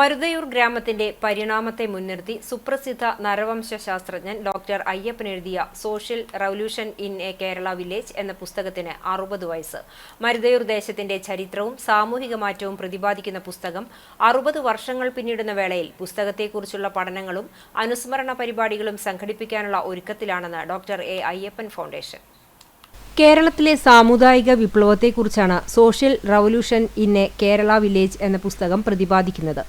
മരുതയൂർ ഗ്രാമത്തിന്റെ പരിണാമത്തെ മുൻനിർത്തി സുപ്രസിദ്ധ നരവംശ ശാസ്ത്രജ്ഞൻ ഡോക്ടർ അയ്യപ്പൻ എഴുതിയ social revolution in a Kerala village എന്ന പുസ്തകത്തിന് അറുപത് വയസ്സ്. മരുതയൂർ ദേശത്തിന്റെ ചരിത്രവും സാമൂഹിക മാറ്റവും പ്രതിപാദിക്കുന്ന പുസ്തകം അറുപത് വർഷങ്ങൾ പിന്നിടുന്ന വേളയിൽ പുസ്തകത്തെക്കുറിച്ചുള്ള പഠനങ്ങളും അനുസ്മരണ പരിപാടികളും സംഘടിപ്പിക്കാനുള്ള ഒരുക്കത്തിലാണെന്ന് ഡോക്ടർ എ അയ്യപ്പൻ ഫൗണ്ടേഷൻ. കേരളത്തിലെ സാമുദായിക വിപ്ലവത്തെക്കുറിച്ചാണ് social revolution in a Kerala village എന്ന പുസ്തകം പ്രതിപാദിക്കുന്നത്.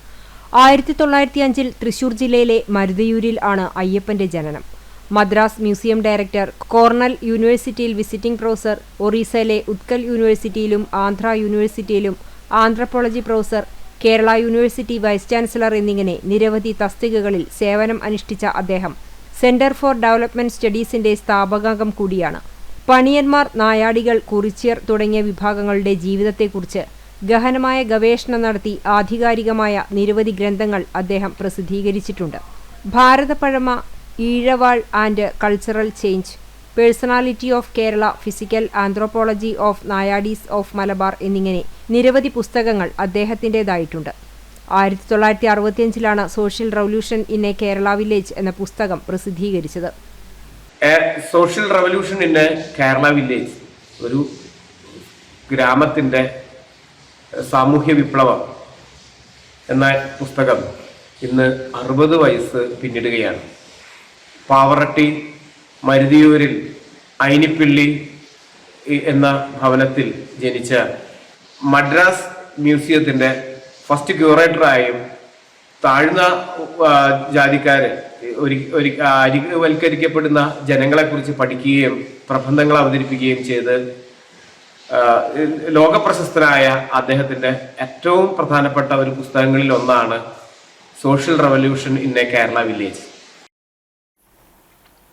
ആയിരത്തി തൊള്ളായിരത്തി അഞ്ചിൽ തൃശൂർ ജില്ലയിലെ മരുതയൂരിൽ ആണ് അയ്യപ്പന്റെ ജനനം. മദ്രാസ് മ്യൂസിയം ഡയറക്ടർ കോർണൽ യൂണിവേഴ്സിറ്റിയിൽ വിസിറ്റിംഗ് പ്രൊഫസർ ഒറീസയിലെ ഉത്കൽ യൂണിവേഴ്സിറ്റിയിലും Andhra യൂണിവേഴ്സിറ്റിയിലും anthropology professor Kerala university vice chancellor എന്നിങ്ങനെ നിരവധി തസ്തികകളിൽ സേവനം അനുഷ്ഠിച്ച അദ്ദേഹം സെന്റർ ഫോർ ഡെവലപ്മെന്റ് സ്റ്റഡീസിന്റെ സ്ഥാപകാംഗം കൂടിയാണ്. പണിയന്മാർ നായാടികൾ കുറിച്യർ തുടങ്ങിയ വിഭാഗങ്ങളുടെ ജീവിതത്തെക്കുറിച്ച് ഗഹനമായ ഗവേഷണം നടത്തി ആധികാരികമായ നിരവധി ഗ്രന്ഥങ്ങൾ അദ്ദേഹം പ്രസിദ്ധീകരിച്ചിട്ടുണ്ട്. Bharathappazhama Ezhavas and cultural change personality of Kerala physical anthropology of Nayadis of Malabar എന്നിങ്ങനെ നിരവധി പുസ്തകങ്ങൾ അദ്ദേഹത്തിന്റെതായിട്ടുണ്ട്. ആയിരത്തി തൊള്ളായിരത്തി അറുപത്തിയഞ്ചിലാണ് social revolution in a Kerala village എന്ന പുസ്തകം പ്രസിദ്ധീകരിച്ചത്. Social revolution in a Kerala village ഒരു ഗ്രാമത്തിന്റെ സാമൂഹ്യ വിപ്ലവം എന്ന പുസ്തകം ഇന്ന് അറുപത് വയസ്സ് പിന്നിടുകയാണ്. പാവറട്ടി മരുതിയൂരിൽ ഐനിപ്പിള്ളി എന്ന ഭവനത്തിൽ ജനിച്ച മദ്രാസ് മ്യൂസിയത്തിന്റെ ഫസ്റ്റ് ക്യൂറേറ്ററായും താഴ്ന്ന ജാതിക്കാർ ഒരു ഒരു അരികവൽക്കരിക്കപ്പെടുന്ന ജനങ്ങളെ കുറിച്ച് പഠിക്കുകയും പ്രബന്ധങ്ങൾ അവതരിപ്പിക്കുകയും ചെയ്ത് ലോകപ്രശസ്തനായ അദ്ദേഹത്തിന്റെ ഏറ്റവും പ്രധാനപ്പെട്ട ഒരു പുസ്തകങ്ങളിൽ ഒന്നാണ് social revolution in a Kerala village.